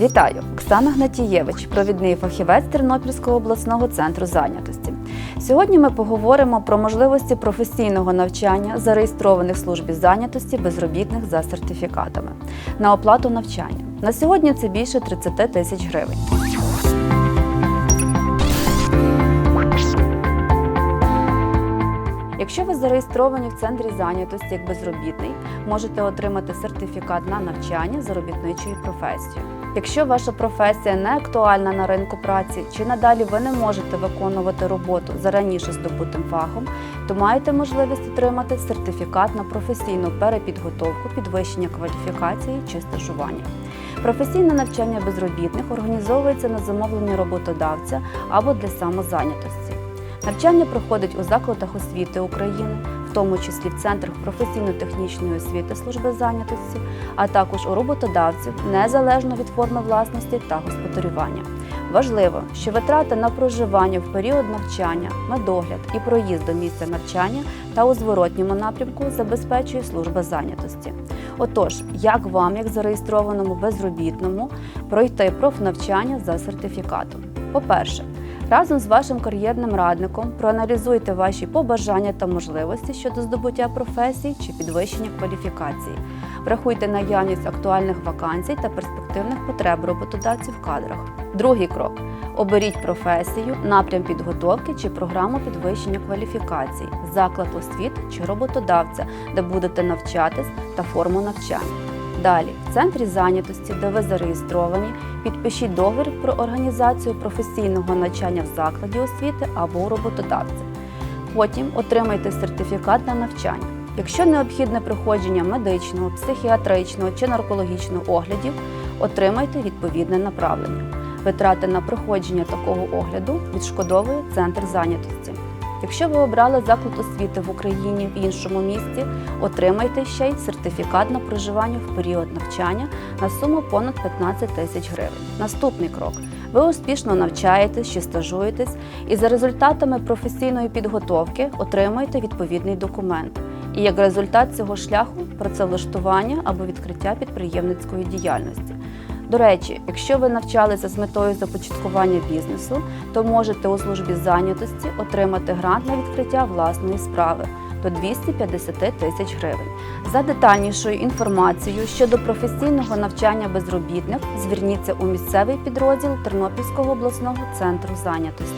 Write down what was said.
Вітаю! Оксана Гнатієвич, провідний фахівець Тернопільського обласного центру зайнятості. Сьогодні ми поговоримо про можливості професійного навчання зареєстрованих в службі зайнятості безробітних за сертифікатами на оплату навчання. На сьогодні це більше 30 тисяч гривень. Якщо ви зареєстровані в центрі зайнятості як безробітний, можете отримати сертифікат на навчання заробітничою професією. Якщо ваша професія не актуальна на ринку праці чи надалі ви не можете виконувати роботу за раніше здобутим фахом, то маєте можливість отримати сертифікат на професійну перепідготовку, підвищення кваліфікації чи стажування. Професійне навчання безробітних організовується на замовлення роботодавця або для самозайнятості. Навчання проходить у закладах освіти України, в тому числі в центрах професійно-технічної освіти служби зайнятості, а також у роботодавців незалежно від форми власності та господарювання. Важливо, що витрати на проживання в період навчання, медогляд і проїзд до місця навчання та у зворотньому напрямку забезпечує служба зайнятості. Отож, як вам, як зареєстрованому безробітному, пройти профнавчання за сертифікатом? По-перше, Разом з вашим кар'єрним радником проаналізуйте ваші побажання та можливості щодо здобуття професії чи підвищення кваліфікації. Врахуйте наявність актуальних вакансій та перспективних потреб роботодавців в кадрах. Другий крок: оберіть професію, напрям підготовки чи програму підвищення кваліфікацій, заклад освіти чи роботодавця, де будете навчатись та форму навчання. Далі, в центрі зайнятості, де ви зареєстровані, підпишіть договір про організацію професійного навчання в закладі освіти або у роботодавця. Потім отримайте сертифікат на навчання. Якщо необхідне проходження медичного, психіатричного чи наркологічного оглядів, отримайте відповідне направлення. Витрати на проходження такого огляду відшкодовує центр зайнятості. Якщо ви обрали заклад освіти в Україні в іншому місті, отримайте ще й сертифікат на проживання в період навчання на суму понад 15 тисяч гривень. Наступний крок. Ви успішно навчаєтесь чи стажуєтесь і за результатами професійної підготовки отримуєте відповідний документ. І як результат цього шляху працевлаштування або відкриття підприємницької діяльності. До речі, якщо ви навчалися з метою започаткування бізнесу, то можете у службі зайнятості отримати грант на відкриття власної справи до 250 тисяч гривень. За детальнішою інформацією щодо професійного навчання безробітних зверніться у місцевий підрозділ Тернопільського обласного центру зайнятості.